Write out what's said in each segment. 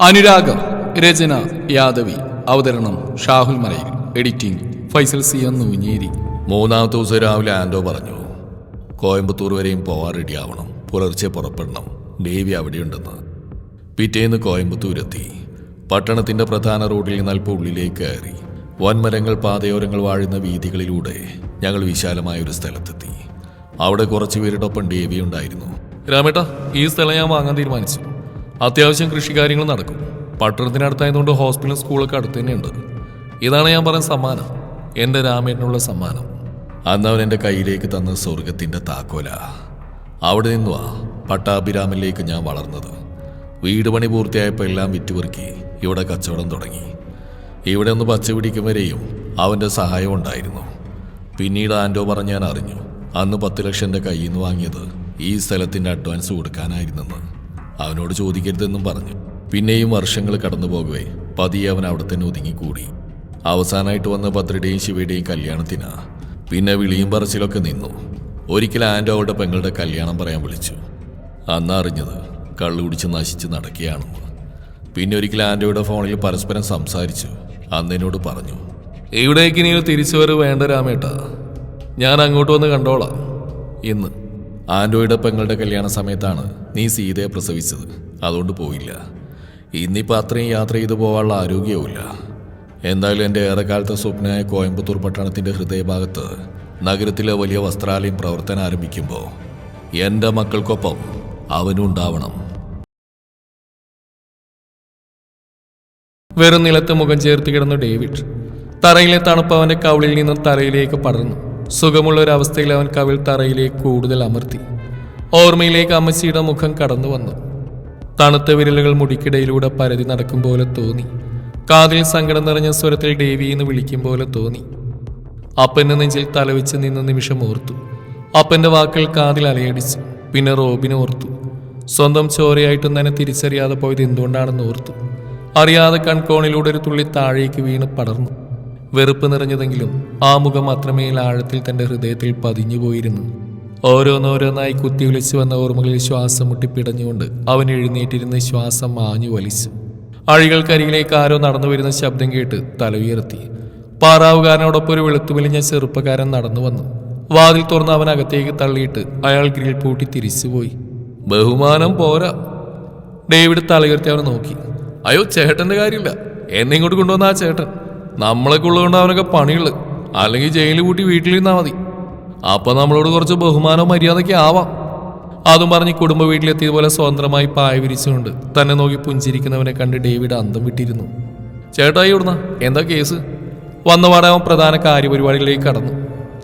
അനുരാഗം രചന യാദവി അവതരണം ഷാഹുൽ മലയിൽ. എഡിറ്റിംഗ് ഫൈസൽ സി എന്ന് ഉഞ്ഞേരി മൂന്നാമത്തെ ദിവസം രാവിലെ ആൻഡോ പറഞ്ഞു കോയമ്പത്തൂർ വരെയും പോവാൻ റെഡിയാവണം പുലർച്ചെ പുറപ്പെടണം. ഡേവി അവിടെയുണ്ടെന്ന്. പിറ്റേന്ന് കോയമ്പത്തൂരെത്തി. പട്ടണത്തിന്റെ പ്രധാന റോഡിൽ നിന്ന് അല്പം ഉള്ളിലേക്ക് കയറി. വൻമരങ്ങൾ പാതയോരങ്ങൾ വാഴുന്ന വീതികളിലൂടെ ഞങ്ങൾ വിശാലമായ ഒരു സ്ഥലത്തെത്തി. അവിടെ കുറച്ച് പേരുടെ ഒപ്പം ഡേവി ഉണ്ടായിരുന്നു. രാമേട്ടാ ഈ സ്ഥലം ഞാൻ വാങ്ങാൻ തീരുമാനിച്ചു. അത്യാവശ്യം കൃഷികാര്യങ്ങൾ നടക്കും. പട്ടണത്തിനടുത്തായതുകൊണ്ട് ഹോസ്പിറ്റലും സ്കൂളൊക്കെ അടുത്ത് തന്നെയുണ്ട് ഇതാണ് ഞാൻ പറഞ്ഞ സമ്മാനം. എന്റെ രാമേട്ടനുള്ള സമ്മാനം. അന്ന് അവൻ എന്റെ കയ്യിലേക്ക് തന്ന സ്വർഗത്തിന്റെ താക്കോല. അവിടെ നിന്നുവാ പട്ടാഭിരാമിലേക്ക് ഞാൻ വളർന്നത്. വീട് പണി പൂർത്തിയായപ്പോൾ എല്ലാം വിറ്റുപെറുക്കി. ഇവിടെ കച്ചവടം തുടങ്ങി. ഇവിടെ ഒന്ന് പച്ച പിടിക്കും വരെയും അവന്റെ സഹായം ഉണ്ടായിരുന്നു. പിന്നീട് ആൻഡോ പറഞ്ഞ് ഞാൻ അറിഞ്ഞു. അന്ന് പത്ത് ലക്ഷം എന്റെ കയ്യിൽ നിന്ന് വാങ്ങിയത് ഈ സ്ഥലത്തിന്റെ അഡ്വാൻസ് കൊടുക്കാനായിരുന്നെന്ന്. അവനോട് ചോദിക്കരുതെന്നും പറഞ്ഞു. പിന്നെയും വർഷങ്ങൾ കടന്നു പോകവേ പതിയെ അവൻ അവിടെ തന്നെ ഒതുങ്ങിക്കൂടി. അവസാനമായിട്ട് വന്ന ഭദ്രയുടെയും ശിവയുടെയും കല്യാണത്തിനാ. പിന്നെ വിളിയും പറച്ചിലൊക്കെ നിന്നു. ഒരിക്കൽ ആൻഡോ അവളുടെ പെങ്ങളുടെ കല്യാണം പറയാൻ വിളിച്ചു. അന്ന് അറിഞ്ഞത് കള്ളു കുടിച്ച് നശിച്ച് നടക്കുകയാണെന്ന്. പിന്നെ ഒരിക്കൽ ആൻഡോയുടെ ഫോണിൽ പരസ്പരം സംസാരിച്ചു. അന്ന് എന്നോട് പറഞ്ഞു ഇവിടേക്ക് നീ തിരിച്ചു വരെ വേണ്ട രാമേട്ട. ഞാൻ അങ്ങോട്ട് വന്ന് കണ്ടോളാം. ഇന്ന്. ആൻഡോയുടെ പെങ്ങളുടെ കല്യാണ സമയത്താണ് നീ സീതയെ പ്രസവിച്ചത്. അതുകൊണ്ട് പോയില്ല. ഇന്നിപ്പോൾ അത്രയും യാത്ര ചെയ്തു പോകാനുള്ള ആരോഗ്യവുമില്ല. എന്തായാലും എന്റെ ഏറെക്കാലത്തെ സ്വപ്നമായ കോയമ്പത്തൂർ പട്ടണത്തിന്റെ ഹൃദയഭാഗത്ത് നഗരത്തിലെ വലിയ വസ്ത്രാലയം പ്രവർത്തനം ആരംഭിക്കുമ്പോൾ എന്റെ മക്കൾക്കൊപ്പം അവനും ഉണ്ടാവണം. വെറും നിലത്ത് മുഖം ചേർത്ത് കിടന്നു ഡേവിഡ്. തറയിലെ തണുപ്പ് അവന്റെ കവിളിൽ നിന്ന് തലയിലേക്ക് പടർന്നു. സുഖമുള്ള ഒരു അവസ്ഥയിൽ അവൻ കവിൾ തറയിലേക്ക് കൂടുതൽ അമർത്തി. ഓർമ്മയിലേക്ക് അമ്മച്ചിയുടെ മുഖം കടന്നു വന്നു. തണുത്ത വിരലുകൾ മുടിക്കിടയിലൂടെ പരതി നടക്കും പോലെ തോന്നി. കാതിൽ സങ്കടം നിറഞ്ഞ സ്വരത്തിൽ ദേവി എന്ന് വിളിക്കും പോലെ തോന്നി. അപ്പന്റെ നെഞ്ചിൽ തലവെച്ച് നിന്ന നിമിഷം ഓർത്തു. അപ്പന്റെ വാക്കുകൾ കാതിൽ അലയടിച്ചു. പിന്നെ റോബിനെ ഓർത്തു. സ്വന്തം ചോരയായിട്ടും തന്നെ തിരിച്ചറിയാതെ പോയത് എന്തുകൊണ്ടാണെന്ന് ഓർത്തു. അറിയാതെ കൺകോണിലൂടെ ഒരു തുള്ളി താഴേക്ക് വീണ് പടർന്നു. വെറുപ്പ് നിറഞ്ഞതെങ്കിലും ആ മുഖം അത്രമേൽ ആഴത്തിൽ തന്റെ ഹൃദയത്തിൽ പതിഞ്ഞു പോയിരുന്നു ഓരോന്നോരോന്നായി കുത്തി വിളിച്ചു വന്ന ഓർമ്മകളിൽ ശ്വാസം മുട്ടി പിടഞ്ഞുകൊണ്ട് അവൻ എഴുന്നേറ്റിരുന്ന് ശ്വാസം മാഞ്ഞു വലിച്ചു. അഴികൾക്കരികിലേക്ക് ആരോ നടന്നു വരുന്ന ശബ്ദം കേട്ട് തല ഉയർത്തി. പാറാവുകാരനോടൊപ്പം ഒരു വെളുത്തു മെലിഞ്ഞ ചെറുപ്പക്കാരൻ നടന്നു വന്നു. വാതിൽ തുറന്ന് അവൻ അകത്തേക്ക് തള്ളിയിട്ട് അയാൾ ഗ്രിൽ പൂട്ടി തിരിച്ചുപോയി. ബഹുമാനം പോരാ. ഡേവിഡ് തലയുയർത്തി അവനെ നോക്കി. അയ്യോ ചേട്ടന്റെ കാര്യമില്ല. എന്നെ ഇങ്ങോട്ട് കൊണ്ടുവന്ന ആ ചേട്ടൻ. നമ്മളൊക്കെ ഉള്ളതുകൊണ്ട് അവനൊക്കെ പണിയുള്ളു. അല്ലെങ്കിൽ ജയിലിൽ കൂട്ടി വീട്ടിലിരുന്നാൽ മതി. അപ്പൊ നമ്മളോട് കുറച്ച് ബഹുമാനവും മര്യാദയ്ക്ക് ആവാം. അതും പറഞ്ഞ് കുടുംബ വീട്ടിലെത്തിയതുപോലെ സ്വതന്ത്രമായി പായ വിരിച്ചുകൊണ്ട് തന്നെ നോക്കി പുഞ്ചിരിക്കുന്നവനെ കണ്ട് ഡേവിഡ് അന്തം വിട്ടിരുന്നു. ചേട്ടായി ഇവിടുന്ന എന്താ കേസ്? വന്നപാടെ അവൻ പ്രധാന കാര്യപരിപാടികളിലേക്ക് കടന്നു.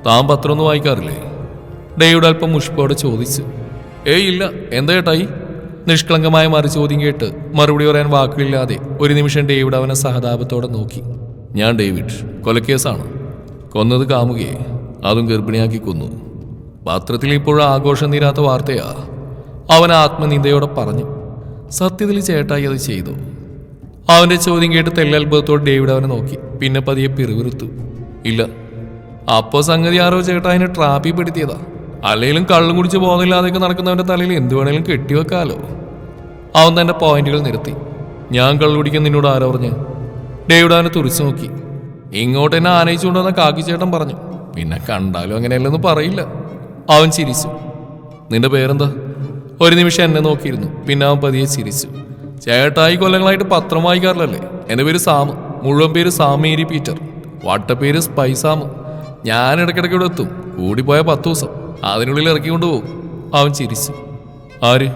താൻ പത്രമൊന്നും വായിക്കാറില്ലേ? ഡേവിഡ് അല്പം മുഷ്പോടെ ചോദിച്ചു. ഏയ് ഇല്ല. എന്താ ചേട്ടായി നിഷ്കളങ്കമായ മറു ചോദ്യം കേട്ട് മറുപടി പറയാൻ വാക്കുകളില്ലാതെ ഒരു നിമിഷം ഡേവിഡ് അവനെ സഹതാപത്തോടെ നോക്കി. ഞാൻ ഡേവിഡ്. കൊലക്കേസാണ്. കൊന്നത് കാമുകയെ. അതും ഗർഭിണിയാക്കി കൊന്നു. പാത്രത്തിൽ ഇപ്പോഴും ആഘോഷം തീരാത്ത വാർത്തയാ. അവൻ ആത്മനിന്ദയോടെ പറഞ്ഞു. സത്യത്തിൽ ചേട്ടായി അത് ചെയ്തു. അവന്റെ ചോദ്യം കേട്ട് തെല്ലത്ഭുതത്തോട് ഡേവിഡ് അവനെ നോക്കി. പിന്നെ പതിയെ പിറുവിറുത്തു ഇല്ല. അപ്പോൾ സംഗതി ആരോ ചേട്ടായിനെ ട്രാപ്പിൽ പെടുത്തിയതാ. അല്ലെങ്കിലും കള്ളും കുടിച്ച് ബോധമില്ലാതെയൊക്കെ നടക്കുന്നവന്റെ തലയിൽ എന്ത് വേണേലും കെട്ടിവെക്കാലോ. അവൻ തന്റെ പോയിന്റുകൾ നിരത്തി ഞാൻ കള്ളു കുടിക്കാൻ നിന്നോട് ആരോ പറഞ്ഞു? ഡേവിഡ് അവനെ തുറിച്ചു നോക്കി. ഇങ്ങോട്ട് എന്നെ ആനയിച്ചുകൊണ്ടുവന്ന കാക്കിച്ചേട്ടൻ പറഞ്ഞു പിന്നെ കണ്ടാലും അങ്ങനെയല്ലെന്ന് പറയില്ല. അവൻ ചിരിച്ചു. നിന്റെ പേരെന്താ? ഒരു നിമിഷം എന്നെ നോക്കിയിരുന്നു. പിന്നെ അവൻ പതിയെ ചിരിച്ചു. ചേട്ടായി കൊല്ലങ്ങളായിട്ട് പത്രം വായിക്കാറില്ലല്ലേ? എന്റെ പേര് സാമ്. മുഴുവൻ പേര് സാമേരി പീറ്റർ. വട്ടപ്പേര് സ്പൈസാമ്. ഞാൻ ഇടയ്ക്കിടയ്ക്ക് ഇവിടെ എത്തും. കൂടിപ്പോയ പത്ത് ദിവസം. അതിനുള്ളിൽ ഇറക്കി പോകും. അവൻ ചിരിച്ചു. ആര്?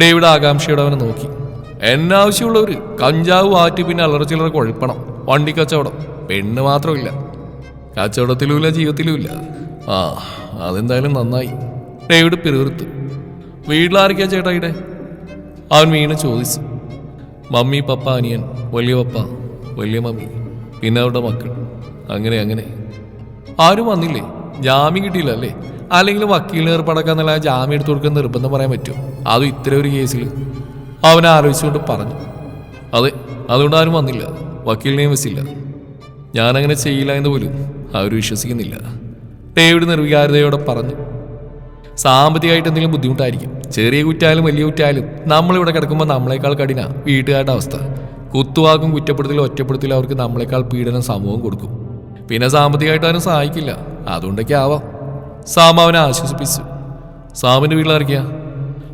ഡേവിഡ് ആകാംക്ഷയോടെ അവനെ നോക്കി. എന്നെ ആവശ്യമുള്ളവര് കഞ്ചാവ് വാറ്റി പിന്നെ അലറ ചില്ലറ കുഴപ്പണം. വണ്ടി കച്ചവടം. പെണ്ണ് മാത്രമില്ല കച്ചവടത്തിലുമില്ല ജീവിതത്തിലുമില്ല. ആ അതെന്തായാലും നന്നായി. ഡേവിഡ് പിറുവിറുത്തു വീട്ടിലാരൊക്കെയാ ചേട്ടായിടെ? അവൻ വീണ് ചോദിച്ചു. മമ്മി പപ്പ അനിയൻ വലിയ പപ്പ വലിയ മമ്മി പിന്നെ അവരുടെ മക്കൾ. അങ്ങനെ അങ്ങനെ. ആരും വന്നില്ലേ? ജാമ്യം കിട്ടിയില്ല അല്ലേ? അല്ലെങ്കിൽ വക്കീലിന് ഏർപ്പാടാക്കാന്നല്ല ജാമ്യം എടുത്തു കൊടുക്കാൻ നിർബന്ധം പറയാൻ പറ്റുമോ? അതും ഇത്തരം ഒരു കേസിൽ അവൻ ആലോചിച്ചുകൊണ്ട് പറഞ്ഞു അതെ അതുകൊണ്ട് ആരും വന്നില്ല വക്കീലിനെയും വെച്ചില്ല ഞാനങ്ങനെ ചെയ്യില്ല എന്ന് പോലും അവർ വിശ്വസിക്കുന്നില്ല. ഡേവിഡ് നിർവികാരതയോടെ പറഞ്ഞു സാമ്പത്തികമായിട്ട് എന്തെങ്കിലും ബുദ്ധിമുട്ടായിരിക്കും. ചെറിയ കുറ്റായാലും വലിയ കുറ്റായാലും നമ്മളിവിടെ കിടക്കുമ്പോൾ നമ്മളെക്കാൾ കഠിന വീട്ടുകാരുടെ അവസ്ഥ. കുത്തുവാക്കും കുറ്റപ്പെടുത്തലും ഒറ്റപ്പെടുത്തലും അവർക്ക് നമ്മളെക്കാൾ പീഡനം സമൂഹം കൊടുക്കും. പിന്നെ സാമ്പത്തികമായിട്ട് ആരും സഹായിക്കില്ല. അതുകൊണ്ടൊക്കെ ആവാം. സാമ അവനെ ആശ്വസിപ്പിച്ചു. സാമിന്റെ വീട്ടിലിറക്കിയ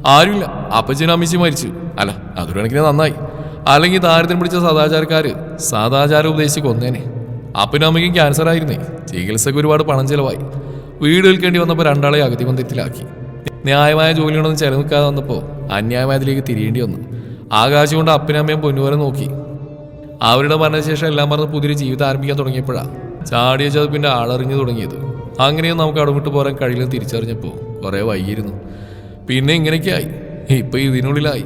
ആരുമില്ല. അപ്പച്ചനും അമ്മച്ചി മരിച്ചു. അല്ല അതൊരു കണക്കിന് നന്നായി. അല്ലെങ്കിൽ ദാരിദ്ര്യം പിടിച്ച സദാചാരക്കാര് സദാചാരം ഉപദേശിച്ച് കൊന്നേനെ. അപ്പനും അമ്മയ്ക്കും ക്യാൻസർ ആയിരുന്നേ. ചികിത്സക്ക് ഒരുപാട് പണം ചെലവായി. വീട് വിൽക്കേണ്ടി വന്നപ്പോൾ രണ്ടാളെ അഗതി ബന്ധത്തിലാക്കി ന്യായമായ ജോലികളൊന്നും ചെലവിക്കാതെ വന്നപ്പോൾ അന്യായമായതിലേക്ക് തിരിയേണ്ടി വന്നു. ആകാശം കൊണ്ട് അപ്പനും അമ്മയും പൊന്നുവരെ നോക്കി. അവരുടെ മരണശേഷം എല്ലാം മറന്ന് പുതിയൊരു ജീവിതം ആരംഭിക്കാൻ തുടങ്ങിയപ്പോഴാണ് ചാടിയ ചതുപ്പിന്റെ ആളറിഞ്ഞു തുടങ്ങിയത്. അങ്ങനെയും നമുക്ക് അടുമിട്ട് പോരാൻ കഴിയില്ലെന്ന് തിരിച്ചറിഞ്ഞപ്പോൾ കുറേ വൈകിയിരുന്നു. പിന്നെ ഇങ്ങനെയൊക്കെയായി. ഇപ്പൊ ഇതിനുള്ളിലായി.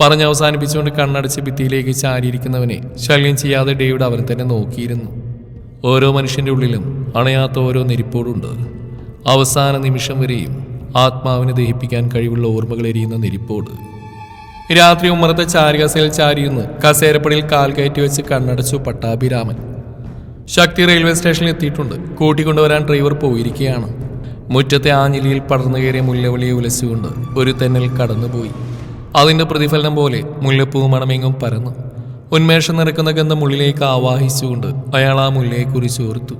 പറഞ്ഞ് അവസാനിപ്പിച്ചുകൊണ്ട് കണ്ണടച്ച് ഭിത്തിയിലേക്ക് ചാരിയിരിക്കുന്നവനെ ശല്യം ചെയ്യാതെ ഡേവിഡ് അവൻ തന്നെ നോക്കിയിരുന്നു. ഓരോ മനുഷ്യന്റെ ഉള്ളിലും അണയാത്ത ഓരോ നെരിപ്പോടുണ്ട്. അവസാന നിമിഷം വരെയും ആത്മാവിനെ ദഹിപ്പിക്കാൻ കഴിവുള്ള ഓർമ്മകൾ എരിയുന്ന നെരിപ്പോട്. രാത്രി ഉമ്മറത്തെ ചാരികസയിൽ ചാരിയെന്ന് കസേരപ്പടിയിൽ കാൽ കയറ്റി വെച്ച് കണ്ണടച്ചു പട്ടാഭിരാമൻ. ശക്തി റെയിൽവേ സ്റ്റേഷനിൽ എത്തിയിട്ടുണ്ട്. കൂട്ടിക്കൊണ്ടുവരാൻ ഡ്രൈവർ പോയിരിക്കുകയാണ്. മുറ്റത്തെ ആഞ്ഞിലിയിൽ പടർന്നു കയറിയ മുല്ലവളിയെ ഉലച്ചുകൊണ്ട് ഒരു തെന്നൽ കടന്നുപോയി. അതിന്റെ പ്രതിഫലനം പോലെ മുല്ലപ്പൂ മണമെങ്ങും പരന്നു. ഉന്മേഷം നിറക്കുന്ന ഗന്ധം ഉള്ളിലേക്ക് ആവാഹിച്ചുകൊണ്ട് അയാൾ ആ മുല്ലയെ കുറിച്ച് ഓർത്തു.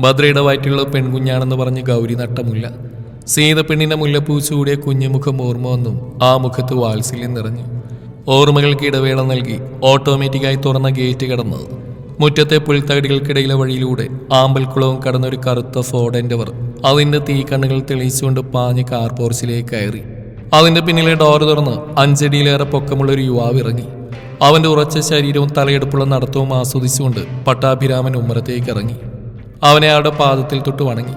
ഭദ്രയുടെ വയറ്റിലുള്ള പെൺകുഞ്ഞാണെന്ന് പറഞ്ഞ് ഗൗരി നട്ട മുല്ല. സീത പെണ്ണിന്റെ മുല്ലപ്പൂ ചൂടിയ കുഞ്ഞുമുഖം ഓർമ്മ വന്നും ആ മുഖത്ത് വാത്സല്യം നിറഞ്ഞു. ഓർമ്മകൾക്ക് ഇടവേള നൽകി ഓട്ടോമാറ്റിക്കായി തുറന്ന ഗേറ്റ് കടന്ന് മുറ്റത്തെ പുൽത്തകടികൾക്കിടയിലെ വഴിയിലൂടെ ആമ്പൽക്കുളവും കടന്നൊരു കറുത്ത ഫോർഡ് അതിന്റെ തീക്കണ്ണുകൾ തെളിയിച്ചുകൊണ്ട് പാഞ്ഞ് കാർ പോർച്ചിലേക്ക് കയറി. അതിന്റെ പിന്നിലെ ഡോർ തുറന്ന് അഞ്ചടിയിലേറെ പൊക്കമുള്ള ഒരു യുവാവ് ഇറങ്ങി. അവന്റെ ഉറച്ച ശരീരവും തലയെടുപ്പുള്ള നടത്തവും ആസ്വദിച്ചുകൊണ്ട് പട്ടാഭിരാമൻ ഉമ്മരത്തേക്ക് ഇറങ്ങി. അവനെ അവരുടെ പാദത്തിൽ തൊട്ട് വണങ്ങി.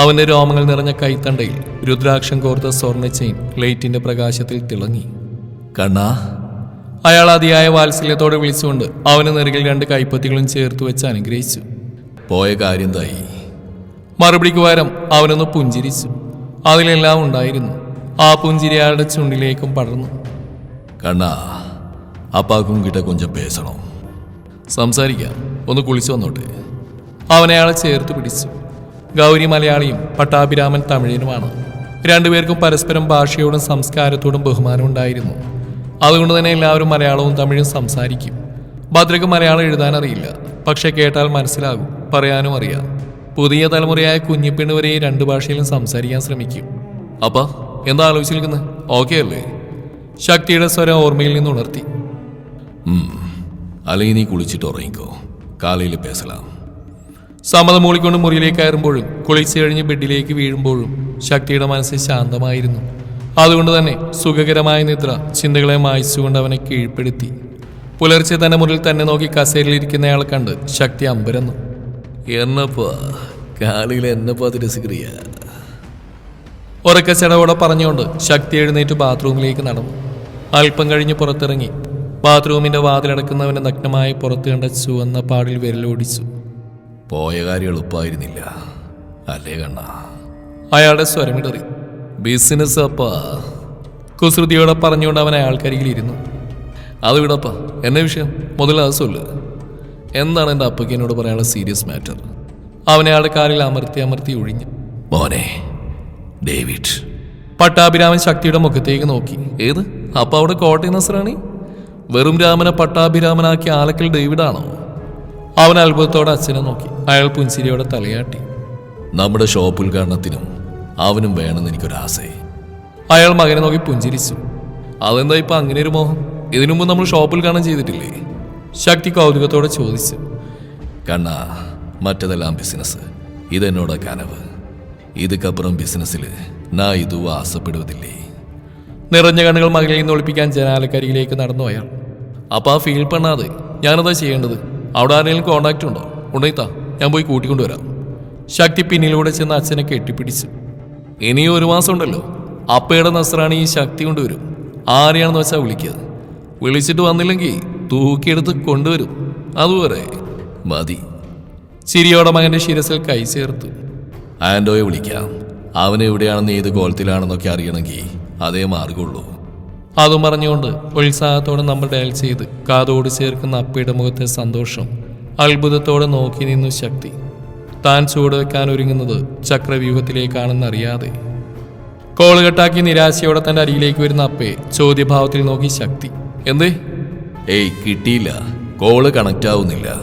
അവന്റെ രോമങ്ങൾ നിറഞ്ഞ കൈത്തണ്ടയിൽ രുദ്രാക്ഷം കോർത്ത സ്വർണ ചെയിൻ ലൈറ്റിന്റെ പ്രകാശത്തിൽ തിളങ്ങി. കണ്ണാ അയാൾ അതിയായ വാത്സല്യത്തോടെ വിളിച്ചുകൊണ്ട് അവന് നെറുകിൽ രണ്ട് കൈപ്പത്തികളും ചേർത്ത് വെച്ച് അനുഗ്രഹിച്ചു. പോയ കാര്യം തായി മറുപടിക്ക് പകരം അവനൊന്ന് പുഞ്ചിരിച്ചു. അതിലെല്ലാം ഉണ്ടായിരുന്നു. ആ പുഞ്ചിരി അയാളുടെ ചുണ്ടിലേക്കും പടർന്നു. കണ്ണാ അപ്പാക്കും കിട്ട കൊഞ്ചം പേശണോ സംസാരിക്കാം. ഒന്ന് കുളിച്ചു വന്നോട്ടെ. അവനയാളെ ചേർത്ത് പിടിച്ചു. ഗൗരി മലയാളിയും പട്ടാഭിരാമൻ തമിഴനുമാണ്. രണ്ടുപേർക്കും പരസ്പരം ഭാഷയോടും സംസ്കാരത്തോടും ബഹുമാനം ഉണ്ടായിരുന്നു അതുകൊണ്ട് തന്നെ എല്ലാവരും മലയാളവും തമിഴും സംസാരിക്കും. ഭദ്രക്ക് മലയാളം എഴുതാൻ അറിയില്ല പക്ഷെ കേട്ടാൽ മനസ്സിലാകും പറയാനും അറിയാം. പുതിയ തലമുറയായ കുഞ്ഞിപ്പെണ്ണ് വരെ രണ്ട് ഭാഷയിലും സംസാരിക്കാൻ ശ്രമിക്കും. അപ്പ എന്താ ആലോചിച്ച് നിൽക്കുന്നത് ഓക്കെ അല്ലേ? ശക്തിയുടെ സ്വരം ഓർമ്മയിൽ നിന്ന് ഉണർത്തി. അല്ലെങ്കിൽ നീ കുളിച്ചിട്ട് ഉറങ്ങിക്കോ. കാലയിൽ പേസലാം. സമ്മതം മൂളിക്കൊണ്ട് മുറിയിലേക്ക് കയറുമ്പോഴും കുളിച്ചു കഴിഞ്ഞ് ബെഡിലേക്ക് വീഴുമ്പോഴും ശക്തിയുടെ മനസ്സ് ശാന്തമായിരുന്നു. അതുകൊണ്ട് തന്നെ സുഖകരമായ നിദ്ര ചിന്തകളെ മായ്ച്ചുകൊണ്ട് അവനെ കീഴ്പ്പെടുത്തി. പുലർച്ചെ തന്നെ മുറിയിൽ തന്നെ നോക്കി കസേരയിലിരിക്കുന്നയാളെ കണ്ട് ശക്തി അമ്പരന്നു. എന്നപ്പാ കാലിൽ എന്നപ്പാ തിരസ്ക്രിയ ഉറക്ക ചെടവോടെ പറഞ്ഞുകൊണ്ട് ശക്തി എഴുന്നേറ്റ് ബാത്റൂമിലേക്ക് നടന്നു. അല്പം കഴിഞ്ഞ് പുറത്തിറങ്ങി. ബാത്റൂമിന്റെ വാതിലടക്കുന്നവന്റെ നഗ്നമായി പുറത്തു കണ്ട ചുവന്ന പാടിൽ വിരലോടിച്ചു പോയ കാര്യം എളുപ്പമായിരുന്നില്ല. അല്ലേ കണ്ണ? അയാളുടെ സ്വരമിടറി. ബിസിനസ് അപ്പാ. കുസൃതിയോടെ പറഞ്ഞുകൊണ്ട് അവൻ അയാൾക്കരികിലിരുന്നു അത് വിടപ്പാ. എന്നെ വിഷയം? അത് എന്താണ് എന്റെ അപ്പയ്ക്ക് എന്നോട് പറയാനുള്ള സീരിയസ് മാറ്റർ? അവനെ അയാളുടെ കാലിൽ അമർത്തി അമർത്തി ഒഴിഞ്ഞു. മോനെ ഡേവിഡ്. പട്ടാഭിരാമൻ ശക്തിയുടെ മുഖത്തേക്ക് നോക്കി. ഏത്? അപ്പ അവിടെ കോട്ടയം നസ്രാണി വെറും രാമനെ പട്ടാഭിരാമനാക്കി ആലക്കൽ ഡേവിഡാണോ? അവൻ അത്ഭുതത്തോടെ അച്ഛനെ നോക്കി. അയാൾ പുഞ്ചിരിയോടെ തലയാട്ടി. നമ്മുടെ ഷോപ്പ് ഉദ്ഘാടനത്തിനും അവനും വേണമെന്ന് എനിക്കൊരാശയെ അയാൾ മകനെ നോക്കി പുഞ്ചിരിച്ചു. അതെന്താ ഇപ്പൊ അങ്ങനെ ഒരു മോഹം? ഇതിനു മുമ്പ് നമ്മൾ ഷോപ്പിൽ കാണാൻ ചെയ്തിട്ടില്ലേ? ശക്തി കൗതുകത്തോടെ ചോദിച്ചു. കണ്ണ മറ്റതെല്ലാം ബിസിനസ് ഇതെന്നോട് കനവ്? ഇതുക്കപ്പുറം ബിസിനസ്സിൽ നാ ഇതു ആസപ്പെടുവതില്ലേ? നിറഞ്ഞ കണ്ണുകൾ മകളിൽ നിന്ന് ഒളിപ്പിക്കാൻ ജനാലക്കരികിലേക്ക് നടന്നു അയാൾ. അപ്പൊ ആ ഫീൽ പെണ്ണാതെ ഞാനതാ ചെയ്യേണ്ടത്. അവിടെ ആരെങ്കിലും കോണ്ടാക്ട് ഉണ്ടോ? ഉണ്ടെത്താ ഞാൻ പോയി കൂട്ടിക്കൊണ്ടുവരാം. ശക്തി പിന്നിലൂടെ ചെന്ന് അച്ഛനെ കെട്ടിപ്പിടിച്ചു. ഇനിയും ഒരു മാസം ഉണ്ടല്ലോ അപ്പയുടെ നസ്രാണി ഈ ശക്തി കൊണ്ടുവരും. ആരെയാണെന്ന് വെച്ചാൽ വിളിക്കുക വിളിച്ചിട്ട് വന്നില്ലെങ്കിൽ തൂക്കിയെടുത്ത് കൊണ്ടുവരും. അതുപോലെ മതി. ചിരിയോടെ മകന്റെ ശിരസിൽ കൈ ചേർത്തു. ആൻഡോയെ വിളിക്കാം. അവൻ എവിടെയാണെന്ന് ഏത് കോലത്തിലാണെന്നൊക്കെ അറിയണമെങ്കിൽ അതേ മാർഗമുള്ളൂ. അതും പറഞ്ഞുകൊണ്ട് ഉത്സാഹത്തോടെ നമ്മൾ ഡയൽ ചെയ്ത് കാതോട് ചേർക്കുന്ന അപ്പയുടെ മുഖത്തെ സന്തോഷം അത്ഭുതത്തോടെ നോക്കി നിന്നു ശക്തി. താൻ ചൂട് വെക്കാൻ ഒരുങ്ങുന്നത് ചക്രവ്യൂഹത്തിലേക്കാണെന്നറിയാതെ. കോൾ കെട്ടാക്കി നിരാശയോടെ തന്റെ അരിയിലേക്ക് വരുന്ന അപ്പേ ചോദ്യഭാവത്തിൽ നോക്കി ശക്തി. എന്തേ? ഏയ് കിട്ടിയില്ല. കോൾ കണക്റ്റ് ആവുന്നില്ല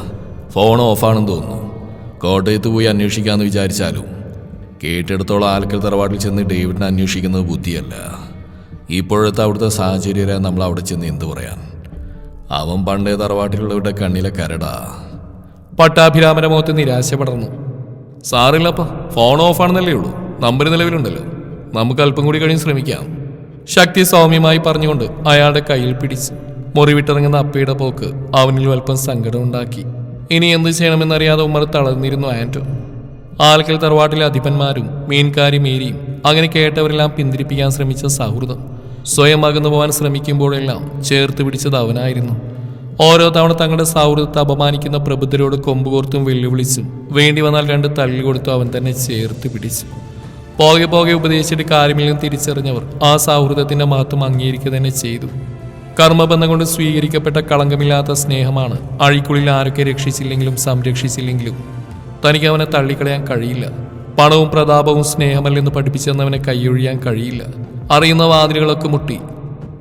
ഫോൺ ഓഫാണെന്ന് തോന്നുന്നു. കോട്ടയത്ത് പോയി അന്വേഷിക്കാമെന്ന് വിചാരിച്ചാലും. കേട്ടെടുത്തോളം ആൽക്കൽ തറവാട്ടിൽ ചെന്ന് ഡേവിഡിനെ അന്വേഷിക്കുന്നത് ബുദ്ധിയല്ല. ഇപ്പോഴത്തെ അവിടുത്തെ സാഹചര്യം നമ്മൾ അവിടെ ചെന്ന് എന്തു പറയാൻ? അവൻ പണ്ടേ തറവാട്ടിലുള്ളവരുടെ കണ്ണിലെ കരടാ. പട്ടാഭിരാമന്റെ മുഖത്ത് നിരാശ പടർന്നു സാറില്ലപ്പ ഫോൺ ഓഫ് ആണെന്നല്ലേ ഉള്ളൂ. നമ്പർ നിലവിലുണ്ടല്ലോ. നമുക്ക് അല്പം കൂടി കഴിഞ്ഞ് ശ്രമിക്കാം. ശക്തി സൗമ്യമായി പറഞ്ഞുകൊണ്ട് അയാളുടെ കയ്യിൽ പിടിച്ച് മുറിവിട്ടിറങ്ങുന്ന അപ്പയുടെ പോക്ക് അവനിൽ അല്പം സങ്കടമുണ്ടാക്കി ഇനി എന്ത് ചെയ്യണമെന്നറിയാതെ ഉമ്മർ തളർന്നിരുന്നു ആന്റോ ആൽക്കൽ തറവാട്ടിലെ അധിപന്മാരും മീൻകാരി മേരിയും അങ്ങനെ കേട്ടവരെല്ലാം പിന്തിരിപ്പിക്കാൻ ശ്രമിച്ച സൗഹൃദം സ്വയം അകന്നു പോകാൻ ശ്രമിക്കുമ്പോഴെല്ലാം ചേർത്ത് പിടിച്ചത് അവനായിരുന്നു. ഓരോ തവണ തങ്ങളുടെ സൗഹൃദത്തെ അപമാനിക്കുന്ന പ്രബുദ്ധരോട് കൊമ്പുകോർത്തും വെല്ലുവിളിച്ചും വേണ്ടി വന്നാൽ രണ്ട് തള്ളി കൊടുത്തു അവൻ തന്നെ ചേർത്ത് പിടിച്ചു. പോകെ പോകെ ഉപദേശിച്ചിട്ട് കാര്യമില്ലെന്ന് തിരിച്ചറിഞ്ഞവർ ആ സൗഹൃദത്തിന്റെ മഹത്വം അംഗീകരിക്കുക തന്നെ ചെയ്തു. കർമ്മബന്ധം കൊണ്ട് സ്വീകരിക്കപ്പെട്ട കളങ്കമില്ലാത്ത സ്നേഹമാണ് അഴിക്കുള്ളിൽ ആരൊക്കെ രക്ഷിച്ചില്ലെങ്കിലും സംരക്ഷിച്ചില്ലെങ്കിലും തനിക്ക് അവനെ തള്ളിക്കളയാൻ കഴിയില്ല. പണവും പ്രതാപവും സ്നേഹമല്ലെന്ന് പഠിപ്പിച്ചെന്നവനെ കൈയൊഴിയാൻ കഴിയില്ല. അറിയുന്ന വാതിലുകളൊക്കെ മുട്ടി.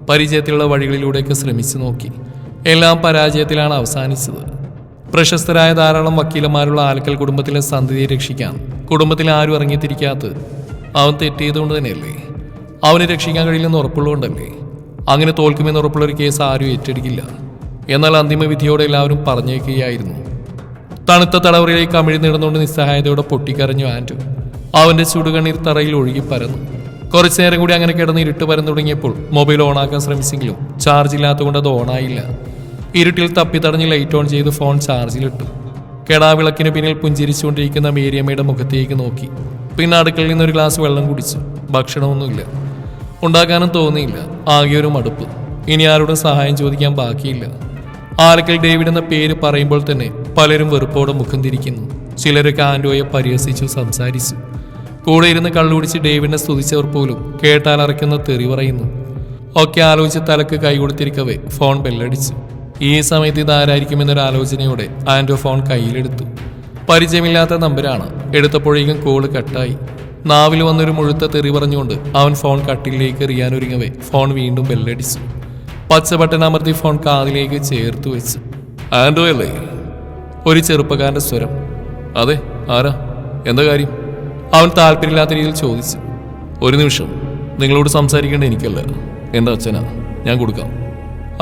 പരിചയത്തിലുള്ള വഴികളിലൂടെയൊക്കെ ശ്രമിച്ചു നോക്കി. എല്ലാം പരാജയത്തിലാണ് അവസാനിച്ചത്. പ്രശസ്തരായ ധാരാളം വക്കീലന്മാരുള്ള ആൽക്കൽ കുടുംബത്തിലെ സന്തതിയെ രക്ഷിക്കാൻ കുടുംബത്തിൽ ആരും ഇറങ്ങിത്തിരിക്കാത്തത് അവൻ തെറ്റിയതുകൊണ്ട് തന്നെയല്ലേ? അവനെ രക്ഷിക്കാൻ കഴിയില്ലെന്ന് ഉറപ്പുള്ളതുകൊണ്ടല്ലേ? അങ്ങനെ തോൽക്കുമെന്ന് ഉറപ്പുള്ള ഒരു കേസ് ആരും ഏറ്റെടുക്കില്ല. എന്നാൽ അന്തിമവിധിയോടെ എല്ലാവരും പറഞ്ഞേക്കുകയായിരുന്നു. തണുത്ത തടവറയിലേക്ക് അമിഴി നിടന്നുകൊണ്ട് നിസ്സഹായതയോടെ പൊട്ടിക്കരഞ്ഞു ആൻഡ് അവന്റെ ചുടുകണ്ണീർ തറയിൽ ഒഴുകി പരന്നു. കുറച്ചു നേരം കൂടി അങ്ങനെ കിടന്ന് ഇരുട്ട് പരന്നു തുടങ്ങിയപ്പോൾ മൊബൈൽ ഓണാക്കാൻ ശ്രമിച്ചെങ്കിലും ചാർജ് ഇല്ലാത്തതുകൊണ്ട് അത് ഓണായില്ല. ഇരുട്ടിൽ തപ്പി തടഞ്ഞ് ലൈറ്റ് ഓൺ ചെയ്ത് ഫോൺ ചാർജിലിട്ടു കെടാവിളക്കിന് പിന്നിൽ പുഞ്ചിരിച്ചുകൊണ്ടിരിക്കുന്ന മേരിയമ്മയുടെ മുഖത്തേക്ക് നോക്കി. പിന്നെ അടുക്കളയിൽ നിന്ന് ഒരു ഗ്ലാസ് വെള്ളം കുടിച്ചു. ഭക്ഷണമൊന്നുമില്ല. ഉണ്ടാക്കാനും തോന്നിയില്ല. ആകെ ഒരു മടുപ്പ്. ഇനി ആരോടും സഹായം ചോദിക്കാൻ ബാക്കിയില്ല. ആലക്കൽ ഡേവിഡ് എന്ന പേര് പറയുമ്പോൾ തന്നെ പലരും വെറുപ്പോടെ മുഖം തിരിക്കുന്നു. ചിലരൊക്കെ ആൻഡോയെ പരിഹസിച്ചു സംസാരിച്ചു. കൂടെ ഇരുന്ന് കള്ളുപിടിച്ച് ഡേവിഡിനെ സ്തുതിച്ചവർ പോലും കേട്ടാൽ അറയ്ക്കുന്ന തെറി പറയുന്നു. ഒക്കെ ആലോചിച്ച് തലക്ക് കൈ കൊടുത്തിരിക്കവേ ഫോൺ ബെല്ലടിച്ചു. ഈ സമയത്ത് ഇതാരായിരിക്കുമെന്നൊരു ആലോചനയോടെ ആൻഡോ ഫോൺ കയ്യിലെടുത്തു. പരിചയമില്ലാത്ത നമ്പരാണ്. എടുത്തപ്പോഴേക്കും കോൾ കട്ടായി. നാവിൽ വന്നൊരു മുഴുത്ത തെറി പറഞ്ഞുകൊണ്ട് അവൻ ഫോൺ കട്ടിലേക്ക് എറിയാനൊരുങ്ങവേ ഫോൺ വീണ്ടും ബെല്ലടിച്ചു. പച്ച ബട്ടൺ അമർത്തി ഫോൺ കാതിലേക്ക് ചേർത്ത് വെച്ചു. ആൻഡോ അല്ലേ? ഒരു ചെറുപ്പക്കാരന്റെ സ്വരം. അതെ ആരാ? എന്താ കാര്യം? അവൻ താല്പര്യമില്ലാത്ത രീതിയിൽ ചോദിച്ചു ഒരു നിമിഷം നിങ്ങളോട് സംസാരിക്കേണ്ട എനിക്കല്ല. എന്റെ അച്ഛനാ? ഞാൻ കൊടുക്കാം.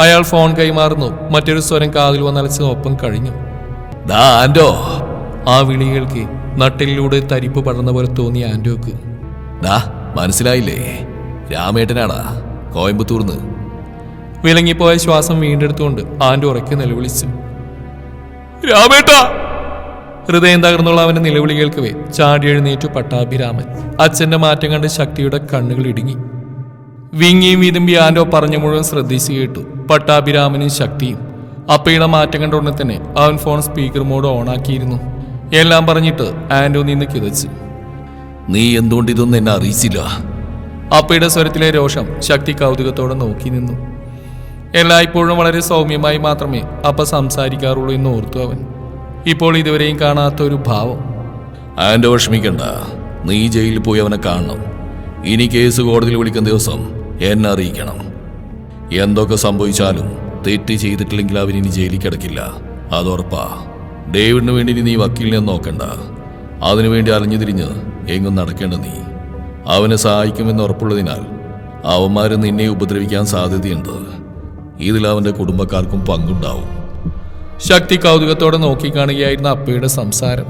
അയാൾ ഫോൺ കൈമാറുന്നു. മറ്റൊരു സ്വരം കാതിൽ വന്നലച്ച് ഒപ്പം കഴിഞ്ഞു. ദാ ആൻഡോ ആ വിളികൾക്ക് നട്ടിലൂടെ തരിപ്പ് പടർന്ന പോലെ തോന്നിയ ആൻഡോക്ക് ദാ മനസ്സിലായില്ലേ? രാമേട്ടനാടാ കോയമ്പത്തൂർന്ന്. വിലങ്ങിപ്പോയ ശ്വാസം വീണ്ടെടുത്തുകൊണ്ട് ആൻഡോ ഉറക്കെ നിലവിളിച്ചു. രാമേട്ട ഹൃദയം തകർന്നുള്ള അവന്റെ നിലവിളി കേൾക്കവേ. ചാടി എഴുന്നേറ്റു പട്ടാഭിരാമൻ. അച്ഛന്റെ മാറ്റം കണ്ട് ശക്തിയുടെ കണ്ണുകൾ ഇടുങ്ങി. വിങ്ങിയും വിതുമ്പി ആൻഡോ പറഞ്ഞു മുഴുവൻ ശ്രദ്ധിച്ചു കേട്ടു. പട്ടാഭിരാമനും ശക്തിയും. അപ്പയുടെ മാറ്റം കണ്ട ഉടനെ തന്നെ അവൻ ഫോൺ സ്പീക്കർ മോഡ് ഓണാക്കിയിരുന്നു. എല്ലാം പറഞ്ഞിട്ട് ആൻഡോ നിന്ന് കിതച്ചു. നീ എന്തുകൊണ്ട് ഇതൊന്നും എന്നെ അറിയിച്ചില്ല? അപ്പയുടെ സ്വരത്തിലെ രോഷം ശക്തി കൗതുകത്തോടെ നോക്കി നിന്നു. എല്ലായ്പ്പോഴും വളരെ സൗമ്യമായി മാത്രമേ അപ്പ സംസാരിക്കാറുള്ളൂ എന്ന് ഓർത്തു അവൻ. ഇപ്പോൾ ഇതുവരെയും കാണാത്ത ഒരു ഭാവം ആൻഡോ വിഷമിക്കണ്ട നീ ജയിലിൽ പോയി അവനെ കാണണം. ഇനി കേസ് കോടതിയിൽ വിളിക്കുന്ന ദിവസം എന്നെ അറിയിക്കണം. എന്തൊക്കെ സംഭവിച്ചാലും തെറ്റ് ചെയ്തിട്ടില്ലെങ്കിൽ അവൻ ഇനി ജയിലിൽ കിടക്കില്ല. അതോർപ്പാ ഡേവിഡിന് വേണ്ടി നീ വക്കീലിനെ നോക്കണ്ട. അതിനുവേണ്ടി അലഞ്ഞു തിരിഞ്ഞ് എങ്ങും നടക്കേണ്ട നീ. അവനെ സഹായിക്കുമെന്ന് ഉറപ്പുള്ളതിനാൽ അവന്മാർ നിന്നെ ഉപദ്രവിക്കാൻ സാധ്യതയുണ്ട്. ഇതിൽ അവന്റെ കുടുംബക്കാർക്കും പങ്കുണ്ടാവും. ശക്തി കൗതുകത്തോടെ നോക്കിക്കാണുകയായിരുന്ന അപ്പയുടെ സംസാരം.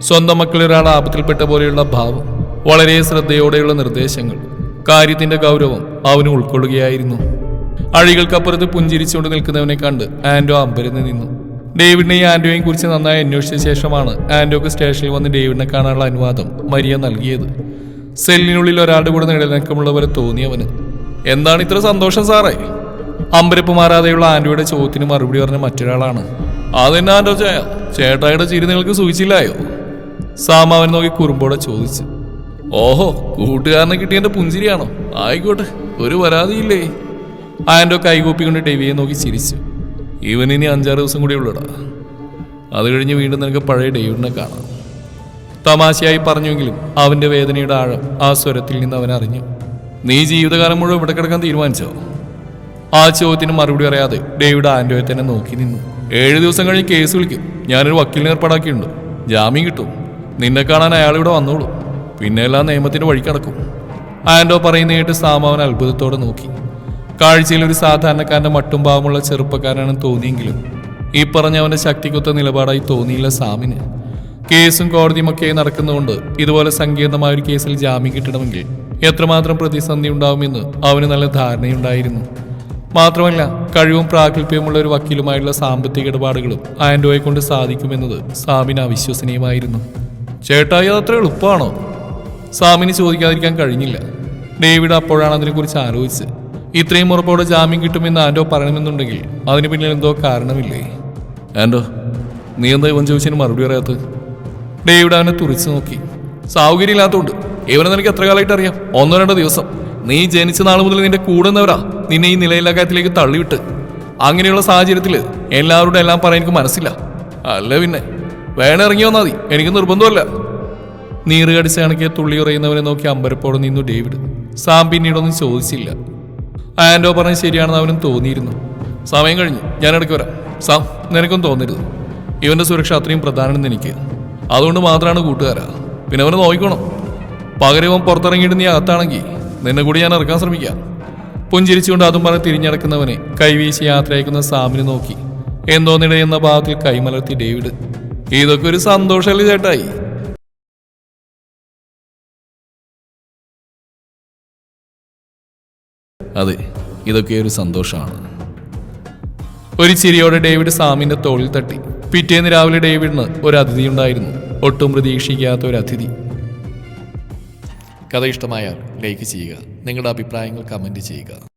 സ്വന്തം മക്കളൊരാൾ ആപത്തിൽപ്പെട്ട പോലെയുള്ള ഭാവം വളരെ ശ്രദ്ധയോടെയുള്ള നിർദ്ദേശങ്ങൾ കാര്യത്തിന്റെ ഗൗരവം അവന് ഉൾക്കൊള്ളുകയായിരുന്നു. അഴികൾക്കപ്പുറത്ത് പുഞ്ചിരിച്ചുകൊണ്ട് നിൽക്കുന്നവനെ കണ്ട് ആൻഡോ അമ്പരന്ന് നിന്നു. ഡേവിഡിനെയും ആൻഡോയെയും കുറിച്ച് നന്നായി അന്വേഷിച്ച ശേഷമാണ് ആൻഡോക്ക് സ്റ്റേഷനിൽ വന്ന് ഡേവിഡിനെ കാണാനുള്ള അനുവാദം മരിയ നൽകിയത്. സെല്ലിനുള്ളിൽ ഒരാളുടെ കൂടെ നിഴലിണക്കമുള്ള പോലെ തോന്നിയവന്. എന്താണ് ഇത്ര സന്തോഷം സാറേ? അമ്പരപ്പ് മാറാതെയുള്ള ആന്റിയുടെ ചോദ്യത്തിന് മറുപടി പറഞ്ഞ മറ്റൊരാളാണ്. അതെന്നെ ആന്റോ ചേ ചേട്ടായുടെ ചിരി നിങ്ങൾക്ക് സൂചിച്ചില്ലായോ? സാമ അവൻ നോക്കി കുറുമ്പോടെ ചോദിച്ചു. ഓഹോ കൂട്ടുകാരനെ കിട്ടിയതിന്റെ പുഞ്ചിരിയാണോ? ആയിക്കോട്ടെ ഒരു പരാതിയില്ലേ? കൈകൂപ്പി കൈകൂപ്പിക്കൊണ്ട് ഡെവിയെ നോക്കി ചിരിച്ചു. ഇവനിനി അഞ്ചാറ് ദിവസം കൂടി ഉള്ളടാ. അത് കഴിഞ്ഞ് വീണ്ടും നിനക്ക് പഴയ ഡേവിഡിനെ കാണാം. തമാശയായി പറഞ്ഞുവെങ്കിലും അവന്റെ വേദനയുടെ ആഴം ആ സ്വരത്തിൽ നിന്ന് അവൻ അറിഞ്ഞു. നീ ജീവിതകാലം മുഴുവൻ ഇവിടെ കിടക്കാൻ തീരുമാനിച്ചോ? ആ ചോദ്യത്തിന് മറുപടി പറയാതെ ഡേവിഡ് ആൻഡോയെ തന്നെ നോക്കി നിന്നു. ഏഴ് ദിവസം കഴിഞ്ഞ് കേസ് വിളിക്കും. ഞാനൊരു വക്കീലിനെ ഏർപ്പാടാക്കിയിട്ടുണ്ട്. ജാമ്യം കിട്ടും. നിന്നെ കാണാൻ അയാൾ ഇവിടെ വന്നോളൂ. പിന്നെ എല്ലാം നിയമത്തിന്റെ വഴി കടക്കും ആൻഡോ പറയുന്ന കേട്ട് സാമാവൻ അത്ഭുതത്തോടെ നോക്കി. കാഴ്ചയിൽ ഒരു സാധാരണക്കാരന്റെ മട്ടും ഭാവമുള്ള ചെറുപ്പക്കാരനാണെന്ന് തോന്നിയെങ്കിലും ഈ പറഞ്ഞ ശക്തികുത്ത ശക്തിക്കൊത്ത നിലപാടായി തോന്നിയില്ല സാമിന്. കേസും കോടതിയുമൊക്കെ നടക്കുന്നതുകൊണ്ട് ഇതുപോലെ സങ്കീർണമായ ഒരു കേസിൽ ജാമ്യം കിട്ടണമെങ്കിൽ എത്രമാത്രം പ്രതിസന്ധി ഉണ്ടാവുമെന്ന് അവന് നല്ല ധാരണയുണ്ടായിരുന്നു. മാത്രമല്ല കഴിവും പ്രാഗൽഭ്യമുള്ള ഒരു വക്കീലുമായുള്ള സാമ്പത്തിക ഇടപാടുകളും ആൻഡോയെ കൊണ്ട് സാധിക്കുമെന്നത് സാമിന് അവിശ്വസനീയമായിരുന്നു. ചേട്ടായി അത് അത്ര എളുപ്പമാണോ? സാമിന് ചോദിക്കാതിരിക്കാൻ കഴിഞ്ഞില്ല. ഡേവിഡ് അപ്പോഴാണ് അതിനെക്കുറിച്ച് ആലോചിച്ച് ഇത്രയും ഉറപ്പോടെ ജാമ്യം കിട്ടുമെന്ന് ആൻഡോ പറയണമെന്നുണ്ടെങ്കിൽ അതിന് പിന്നിൽ എന്തോ കാരണമില്ലേ? ആൻഡോ നീ എന്താ ഇവൻ ചോദിച്ചതിന് മറുപടി പറയാത്തത്? ഡേവിഡ് അവനെ തുറിച്ചു നോക്കി. സൗകര്യമില്ലാത്തതുകൊണ്ട് ഇവനെ നിനക്ക് എത്ര കാലമായിട്ട് അറിയാം ഒന്നോ രണ്ടോ ദിവസം. നീ ജനിച്ച നാൾ മുതൽ നിന്റെ കൂടുന്നവരാ നിന്നെ ഈ നിലയിലകത്തിലേക്ക് തള്ളിവിട്ട്. അങ്ങനെയുള്ള സാഹചര്യത്തിൽ എല്ലാവരുടെ എല്ലാം പറയാൻ എനിക്ക് മനസ്സില്ല. അല്ല പിന്നെ വേണ ഇറങ്ങി വന്നാൽ മതി എനിക്ക് നിർബന്ധമല്ല. നീറുകടിച്ച് കണക്കിയ തുള്ളി ഉറയുന്നവനെ നോക്കി അമ്പരപ്പോടെ നിന്നു ഡേവിഡ്. സാം പിന്നീടൊന്നും ചോദിച്ചില്ല. ആൻഡോ പറഞ്ഞ ശരിയാണെന്ന് അവനും തോന്നിയിരുന്നു. സമയം കഴിഞ്ഞു. ഞാൻ ഇടയ്ക്ക് വരാം. സാം നിനക്കും തോന്നരുത്. ഇവന്റെ സുരക്ഷ അത്രയും പ്രധാനമെന്ന് എനിക്ക്. അതുകൊണ്ട് മാത്രമാണ് കൂട്ടുകാരാ. പിന്നെ അവനെ നോക്കിക്കോണം. പകരം പുറത്തിറങ്ങിയിട്ട് നീ അകത്താണെങ്കിൽ നിന്നെ കൂടി ഞാൻ ഇറക്കാൻ ശ്രമിക്കാം. പുഞ്ചിരിച്ചുകൊണ്ട് അതും പറഞ്ഞ് തിരിഞ്ഞടക്കുന്നവനെ കൈവീശി യാത്രയക്കുന്ന സാമിന് നോക്കി. എന്തോന്നിടയെന്ന ഭാഗത്തിൽ കൈമലർത്തി ഡേവിഡ്. ഇതൊക്കെ ഒരു സന്തോഷമല്ലേ ചേട്ടായി? അതെ ഇതൊക്കെ ഒരു സന്തോഷമാണ്. ഒരു ചിരിയോടെ ഡേവിഡ് സാമിന്റെ തോളിൽ തട്ടി. പിറ്റേന്ന് രാവിലെ ഡേവിഡിന് ഒരു അതിഥി ഉണ്ടായിരുന്നു ഒട്ടും പ്രതീക്ഷിക്കാത്ത ഒരു അതിഥി. കഥ ഇഷ്ടമായാൽ ലൈക്ക് ചെയ്യുക. നിങ്ങളുടെ അഭിപ്രായങ്ങൾ കമന്റ് ചെയ്യുക.